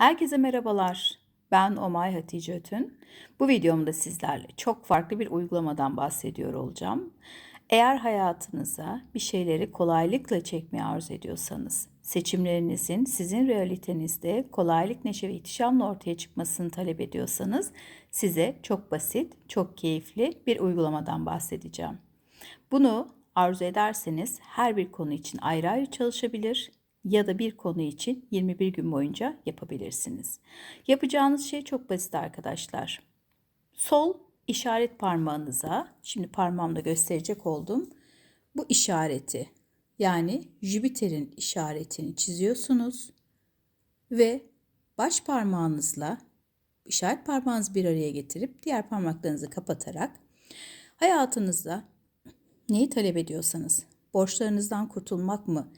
Herkese merhabalar. Ben Omay Hatice Ötün. Bu videomda sizlerle çok farklı bir uygulamadan bahsediyor olacağım. Eğer hayatınıza bir şeyleri kolaylıkla çekmeyi arzu ediyorsanız, seçimlerinizin sizin realitenizde kolaylık, neşe ve ihtişamla ortaya çıkmasını talep ediyorsanız size çok basit, çok keyifli bir uygulamadan bahsedeceğim. Bunu arzu ederseniz her bir konu için ayrı ayrı çalışabilir ya da bir konu için 21 gün boyunca yapabilirsiniz. Yapacağınız şey çok basit arkadaşlar. Sol işaret parmağınıza, şimdi parmağımda gösterecek oldum. Bu işareti yani Jüpiter'in işaretini çiziyorsunuz ve baş parmağınızla işaret parmağınızı bir araya getirip diğer parmaklarınızı kapatarak hayatınızda neyi talep ediyorsanız, borçlarınızdan kurtulmak mı,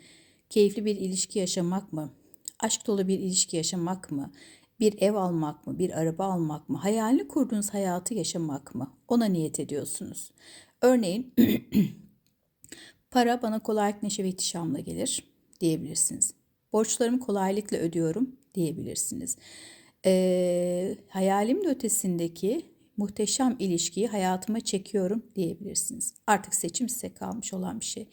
keyifli bir ilişki yaşamak mı, aşk dolu bir ilişki yaşamak mı, bir ev almak mı, bir araba almak mı, hayalini kurduğunuz hayatı yaşamak mı? Ona niyet ediyorsunuz. Örneğin para bana kolaylık, neşe ve ihtişamla gelir diyebilirsiniz. Borçlarımı kolaylıkla ödüyorum diyebilirsiniz. Ee, hayalimin ötesindeki muhteşem ilişkiyi hayatıma çekiyorum diyebilirsiniz. Artık seçim size kalmış olan bir şey.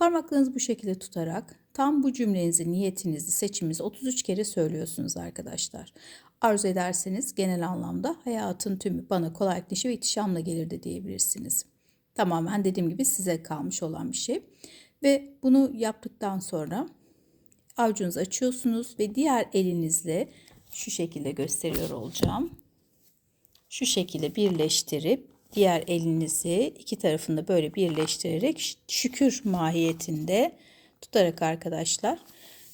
Parmaklarınızı bu şekilde tutarak tam bu cümlenizi, niyetinizi, seçiminizi 33 kere söylüyorsunuz arkadaşlar. Arzu ederseniz genel anlamda hayatın tümü bana kolaylık, neşe ve ihtişamla gelir de diyebilirsiniz. Tamamen dediğim gibi size kalmış olan bir şey. Ve bunu yaptıktan sonra avucunuzu açıyorsunuz ve diğer elinizle şu şekilde gösteriyor olacağım. Şu şekilde birleştirip diğer elinizi iki tarafında böyle birleştirerek şükür mahiyetinde tutarak arkadaşlar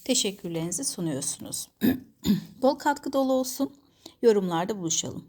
teşekkürlerinizi sunuyorsunuz. Bol katkı dolu olsun. Yorumlarda buluşalım.